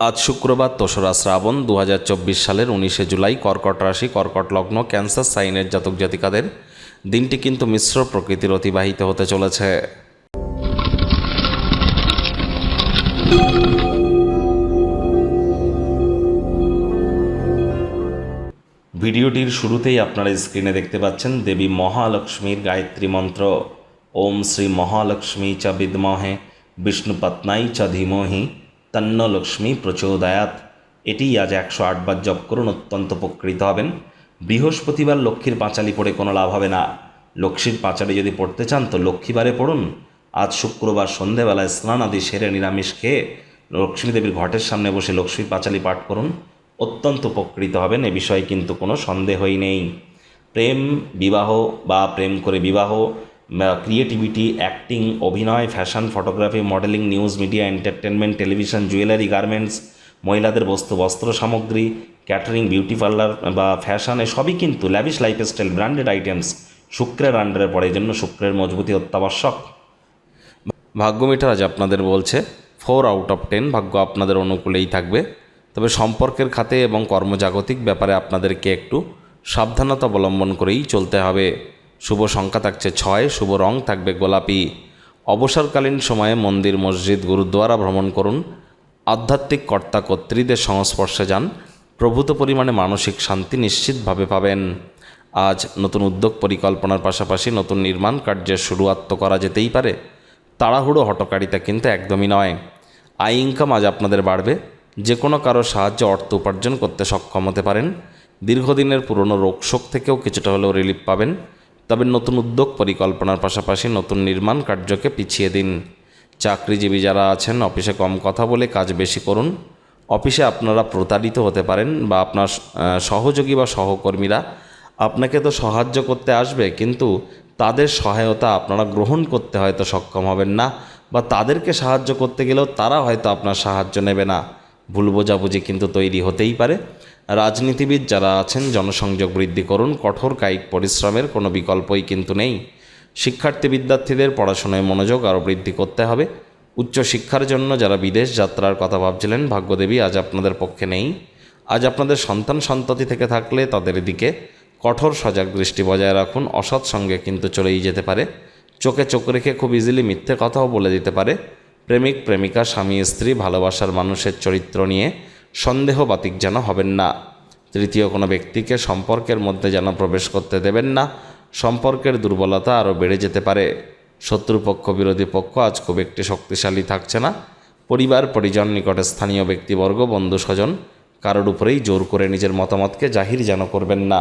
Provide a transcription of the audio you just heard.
আজ শুক্রবার দোসরা শ্রাবণ দু হাজার চব্বিশ সালের উনিশে জুলাই কর্কট রাশি, কর্কট লগ্ন, ক্যান্সার, সাইনের জাতক জাতিকাদের দিনটি কিন্তু মিশ্র প্রকৃতির অতিবাহিত হতে চলেছে। ভিডিওটির শুরুতেই আপনারা স্ক্রিনে দেখতে পাচ্ছেন দেবী মহালক্ষ্মীর গায়ত্রী মন্ত্র। ওম শ্রী মহালক্ষ্মী চ বিদ্মহে বিষ্ণুপত্নাই চ ধীমহি। তন্ন লক্ষ্মী প্রচোদয়াত। এটি আজ একশো আটবার জপ করুন, অত্যন্ত উপকৃত হবেন। বৃহস্পতিবার লক্ষ্মীর পাঁচালি পড়ে কোনো লাভ হবে না। লক্ষ্মীর পাঁচালি যদি পড়তে চান, তো লক্ষ্মীবারে পড়ুন। আজ শুক্রবার সন্ধেবেলায় স্নান আদি সেরে নিরামিষ খেয়ে লক্ষ্মী দেবীর ঘটের সামনে বসে লক্ষ্মীর পাঁচালি পাঠ করুন। অত্যন্ত উপকৃত হবেন, এ বিষয়ে কিন্তু কোনো সন্দেহই নেই। প্রেম বিবাহ বা প্রেম করে বিবাহ ক্রিয়েটিভিটি অ্যাক্টিং অভিনয় fashion photography modelling news media entertainment television jewellery garments মহিলাদের বস্তু, বস্ত্র সামগ্রী ক্যাটারিং বিউটি পার্লার বা ফ্যাশন সবই কিন্তু ল্যাভিশ লাইফস্টাইল ব্র্যান্ডেড আইটেমস শুক্রের আন্ডারে পড়ে। এই জন্য শুক্রের মজবুতি অত্যাবশ্যক। ভাগ্য মিটার আজ আপনাদের বলছে ফোর আউট অফ টেন ভাগ্য আপনাদের অনুকূলেই থাকবে। তবে সম্পর্কের খাতে এবং কর্মজাগতিক ব্যাপারে আপনাদেরকে একটু সাবধানতা অবলম্বন করেই চলতে হবে। শুভ সংখ্যা থাকছে ছয়, শুভ রং থাকবে গোলাপি। অবসরকালীন সময়ে মন্দির, মসজিদ, গুরুদ্বারা ভ্রমণ করুন। আধ্যাত্মিক কর্তা কর্ত্রীদের সংস্পর্শে যান। প্রভূত পরিমাণে মানসিক শান্তি নিশ্চিতভাবে পাবেন। আজ নতুন উদ্যোগ পরিকল্পনার পাশাপাশি নতুন নির্মাণ কার্যের শুরুয়াত তো করা যেতেই পারে। তাড়াহুড়ো হটকারিতা কিন্তু একদমই নয়। আয় ইনকাম আজ আপনাদের বাড়বে। যে কোনো কারও সাহায্যে অর্থ উপার্জন করতে সক্ষম হতে পারেন। দীর্ঘদিনের পুরনো রোগশোক থেকেও কিছুটা হলেও রিলিফ পাবেন। তবে নতুন উদ্যোগ পরিকল্পনার পাশাপাশি নতুন নির্মাণ কার্যকে পিছিয়ে দিন। চাকরিজীবী যারা আছেন, অফিসে কম কথা বলে কাজ বেশি করুন। অফিসে আপনারা প্রতারিত হতে পারেন বা আপনার সহযোগী বা সহকর্মীরা আপনাকে তো সাহায্য করতে আসবে, কিন্তু তাদের সহায়তা আপনারা গ্রহণ করতে হয়তো সক্ষম হবেন না বা তাদেরকে সাহায্য করতে গেলেও তারা হয়তো আপনার সাহায্য নেবে না। ভুল বোঝাবুঝি কিন্তু তৈরি হতেই পারে। রাজনীতিবিদ যারা আছেন, জনসংযোগ বৃদ্ধি করুন, কঠোর কায়িক পরিশ্রমের কোনো বিকল্পই কিন্তু নেই। শিক্ষার্থী বিদ্যার্থীদের পড়াশোনায় মনোযোগ আরও বৃদ্ধি করতে হবে। উচ্চশিক্ষার জন্য যারা বিদেশ যাত্রার কথা ভাবছিলেন, ভাগ্যদেবী আজ আপনাদের পক্ষে নেই। আজ আপনাদের সন্তান সন্ততি থেকে থাকলে তাদের দিকে কঠোর সজাগ দৃষ্টি বজায় রাখুন। অসৎ সঙ্গে কিন্তু চলেই যেতে পারে। চোখে চোখ রেখে খুব ইজিলি মিথ্যে কথাও বলে দিতে পারে। প্রেমিক, প্রেমিকা, স্বামী, স্ত্রী, ভালোবাসার মানুষের চরিত্র নিয়ে সন্দেহ বাতিক যেন হবেন না। তৃতীয় কোনো ব্যক্তিকে সম্পর্কের মধ্যে যেন প্রবেশ করতে দেবেন না, সম্পর্কের দুর্বলতা আরও বেড়ে যেতে পারে। শত্রুপক্ষ, বিরোধী পক্ষ আজ খুব একটি শক্তিশালী থাকছে না। পরিবার, পরিজন, নিকটে স্থানীয় ব্যক্তিবর্গ বন্ধু স্বজন কারোর উপরেই জোর করে নিজের মতামতকে জাহির যেন করবেন না।